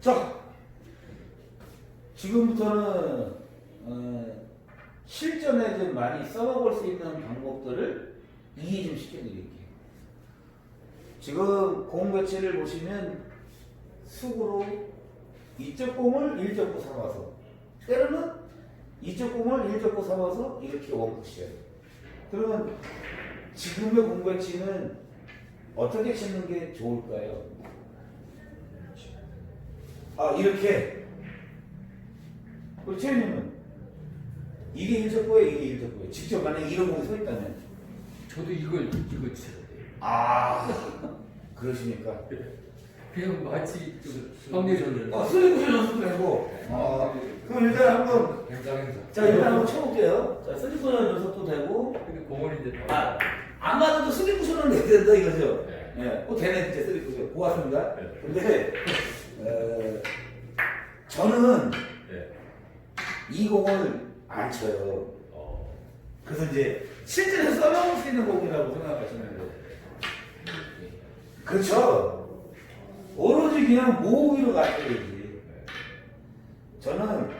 자, 지금부터는 어, 실전에 좀 많이 써먹을 수 있는 방법들을 이해 좀 시켜드릴게요. 지금 공 배치를 보시면 수구로 이쪽 공을 일적구 삼아서 때로는 이쪽 공을 일적구 삼아서 이렇게 원푸시해요. 그러면 지금의 공 배치는 어떻게 치는 게 좋을까요? 아 이렇게 우리 채연님은 이게 일적구예요 이게 일적구예요 직접 만약에 이런 공이 서 있다면 저도 이걸 이거 쳐야 돼요. 아 그러십니까? 그냥 마치 그 황대전을 어 쓰리쿠션 연습도 되고 어, 그럼 일단 한번. 자 일단 한번 쳐볼게요 자 쓰리쿠션 연습도 되고 근데 공을 이제 아, 안 맞아도 쓰리쿠션은 내야 된다 이거죠? 네. 예, 어, 되네 진짜 쓰리쿠션 고맙습니다 네. 근데 어, 저는 네. 이 공을 안 쳐요 어. 그래서 이제 실제로 써먹을 수 있는 공이라고 생각하시면 돼요. 그렇죠. 오로지 그냥 모으기로 가야지. 저는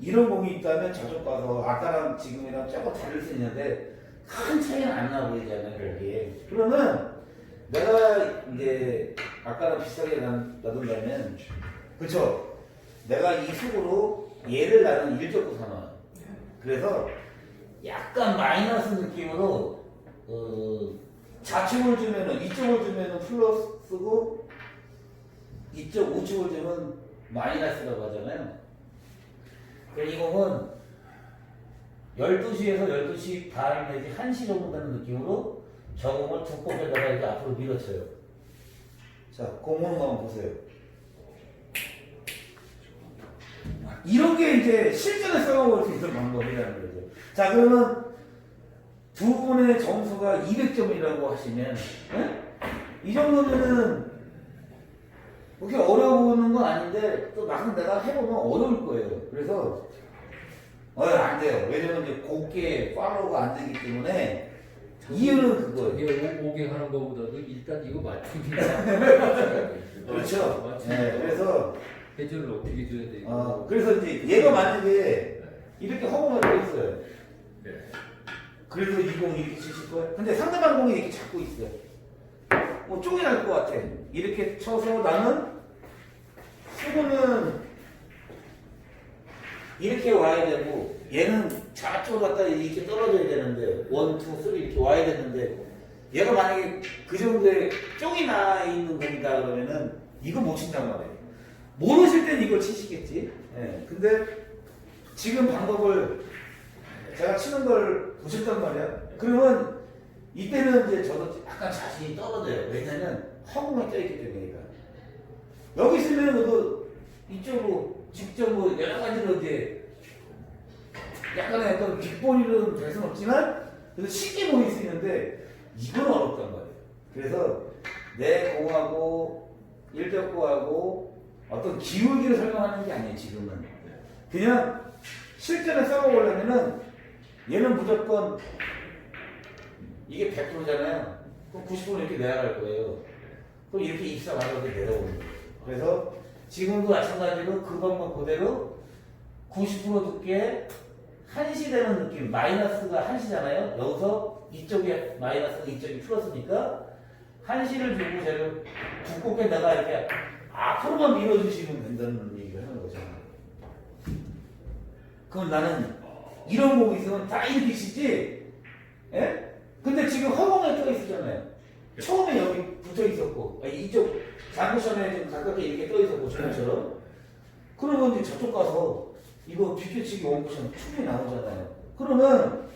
이런 공이 있다면 저쪽 가서 아까랑 지금이랑 조금 다를 수 있는데 큰 차이는 안 나 보이잖아요, 거기에. 그러면 내가 이제 아까랑 비슷하게 놔- 놔둔다면 그렇죠. 내가 이 속으로 얘를 나는 일적구 삼아. 그래서 약간 마이너스 느낌으로 어, 좌측을 주면은 이쪽을 주면은 플러스고 이쪽 우측을 주면 마이너스라고 하잖아요. 그럼 이 공은 12시에서 12시 반 내지 1시 정도 되는 느낌으로 저 공을 두 골에다가 이렇게 앞으로 밀어쳐요. 자, 공 오는 거 한번 보세요. 이런 게 이제 실전에 써먹을 수 있는 방법이라는 거죠. 자, 그러면 두 분의 점수가 200점이라고 하시면, 예? 이 정도면은 그렇게 어려우는 건 아닌데, 또 막상 내가 해보면 어려울 거예요. 그래서, 어, 안 돼요. 왜냐면 이제 곱게 팔로우가 안 되기 때문에, 이유는 그거예요. 이게 오- 오게 하는 것보다도 일단 이거 맞추기. 그렇죠. 맞추기. 네, 그래서, 해결을 어떻게 줘야 되고. 어, 그래서 이제 얘가 만약에 이렇게 허공에 떠 있어요. 네. 그래도 이공 이렇게 치실 거예요? 근데 상대방 공이 이렇게 잡고 있어요. 뭐 쪼개 날것 같아. 이렇게 쳐서 나는 수고는 이렇게 와야 되고 얘는 저쪽으로 갔다 이렇게 떨어져야 되는데 원, 투, 쓰리 이렇게 와야 되는데 얘가 만약에 그 정도의 쪽이 나 있는 공이다 그러면은 이거 못 친단 말이에요. 모르실 땐 이걸 치시겠지. 예. 근데 지금 방법을 제가 치는 걸 보셨단 말이야. 그러면 이때는 이제 저도 약간 자신이 떨어져요. 왜냐면 허공에 떠있기 때문에. 얘가. 여기 있으면 그 이쪽으로 직접 뭐 여러 가지로 이제 약간의 어떤 뒷본이는 될 수는 없지만 그래도 쉽게 보일 수 있는데 이건 어렵단 말이에요. 그래서 내 공하고 일적구하고 어떤 기울기를 설명하는 게 아니에요. 지금은 그냥 실전에 써보려면은 얘는 무조건 이게 100%잖아요. 그럼 90%는 이렇게 내려갈 거예요. 그럼 이렇게 입사 가서 이렇게 내려오는 거예요. 그래서 지금도 마찬가지로 그 방법 그대로 90% 두께 한시 되는 느낌, 마이너스가 한시잖아요. 여기서 이쪽에 마이너스가 이쪽이 플러스니까 한시를 주고 쟤를 두껍게 내가 이렇게 앞으로만 밀어주시면 된다는 얘기를 하는 거죠. 그럼 나는 이런 곡이 있으면 다 이렇게 치지? 예? 근데 지금 허공에 떠 있었잖아요. 처음에 여기 붙어 있었고, 아니, 이쪽 장쿠션에 좀 가깝게 이렇게 떠 있었고, 저처럼. 그러면 이제 저쪽 가서 이거 비켜치기 원쿠션 충분히 나오잖아요. 그러면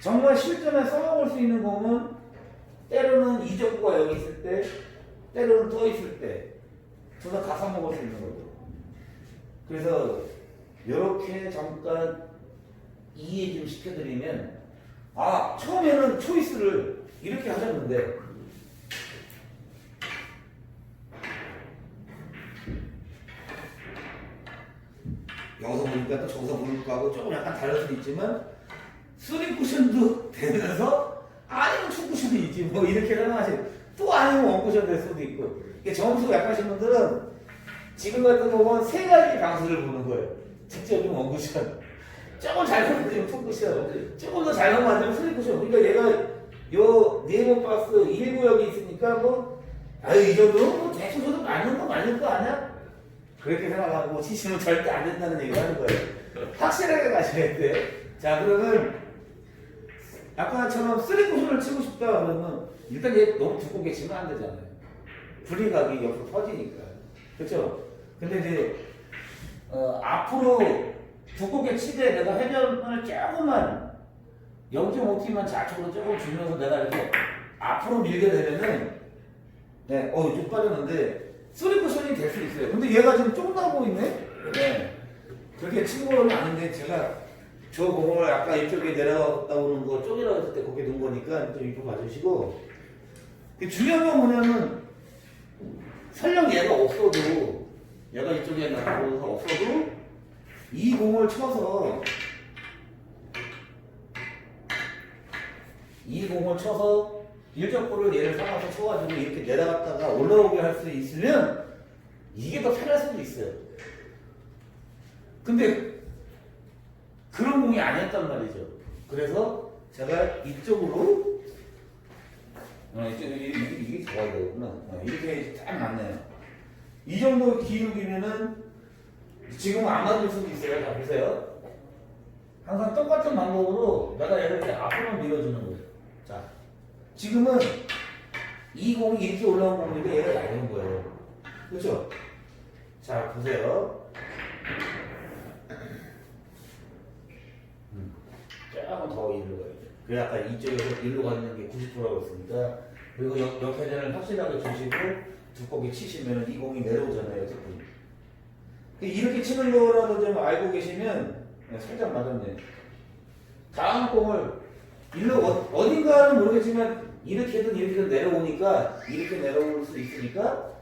정말 실전에 써먹을 수 있는 공은 때로는 이적구가 여기 있을 때, 때로는 떠 있을 때, 둘다 가서 먹을 수 있는 거죠. 그래서 이렇게 잠깐 이해 좀 시켜드리면 아 처음에는 초이스를 이렇게 하셨는데 여기서 보니까 또 저기서 보는 거하고 조금 약간 다를 수도 있지만 쓰리 쿠션도 되면서 아니면 투 쿠션이지 뭐 이렇게 생각하시고 또 아니면 원 쿠션 될 수도 있고 이게 점수 약하신 분들은 지금 같은 경우는 세 가지 방식을 보는 거예요. 직접인 원쿠션, 조금 잘 만들면 투 쿠션, 조금 더잘 만들면 슬리쿠션. 그러니까 얘가 요 네모 박스 1구역이 있으니까 뭐 아유 이 정도면 뭐 대충 줘도 맞는 거 맞는 거 아니야? 그렇게 생각하고 치시면 절대 안 된다는 얘기를 하는 거예요. 확실하게 가셔야 돼. 자 그러면 아까처럼 쓰리쿠션을 치고 싶다 그러면 일단 얘 너무 두껍게 치면 안 되잖아요. 분리각이 옆으로 퍼지니까. 그렇죠? 근데 이제 어, 앞으로 두껍게 치되 내가 회전을 조금만 0.5T만 좌측으로 조금 주면서 내가 이렇게 앞으로 밀게 되면은 네, 어, 좀 빠졌는데 쓰리쿠션이 될 수 있어요. 근데 얘가 지금 쫑 나고 있네? 네. 그렇게 거는 아닌데 제가 저 공을 아까 이쪽에 내려갔다 오는 거 쪼개라고 했을 때 거기 놓은 거니까 좀 이거 봐주시고 그 중요한 건 뭐냐면 설령 얘가 없어도 얘가 이쪽에 나가서 없어도 이 공을 쳐서 이 공을 쳐서 일적볼을 얘를 삼아서 쳐가지고 이렇게 내려갔다가 올라오게 할 수 있으면 이게 더 편할 수도 있어요. 근데 그런 공이 아니었단 말이죠. 그래서 제가 이쪽으로 어, 이쪽 이게, 이게, 좋아야 되구나. 어, 이렇게 딱 맞네요. 이 정도 기울기면은 지금 안 맞을 수도 있어요. 자 보세요. 항상 똑같은 방법으로 내가 얘를 이렇게 앞으로 밀어주는 거예요. 자, 지금은 이 공이 이렇게 올라온 공인데 얘가 얇은 거예요. 그렇죠? 자, 보세요. 음, 조금 더 일로 가야 돼. 그래 아까 이쪽에서 일로 가는 게 90%라고 했으니까 그리고 옆, 옆 회전을 확실하게 주시고 두껍게 치시면 이 공이 내려오잖아요, 어쨌든. 그 이렇게 치는 거라도 좀 알고 계시면 네, 살짝 맞았네. 다음 공을 일로 어, 어딘가는 모르겠지만 이렇게든 이렇게든 내려오니까 이렇게 내려올 수 있으니까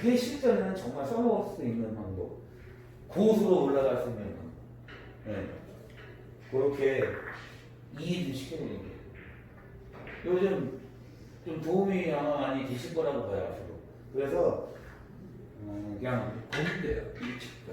이게 실전에는 정말 써먹을 수 있는 방법. 고수로 올라갈 수 있는 방법. 네. 그렇게 이해 좀 시켜보는 거예요. 요즘 좀 도움이 아마 많이 되실 거라고 봐요, 앞으로. 그래서 어, 그냥. 이 집.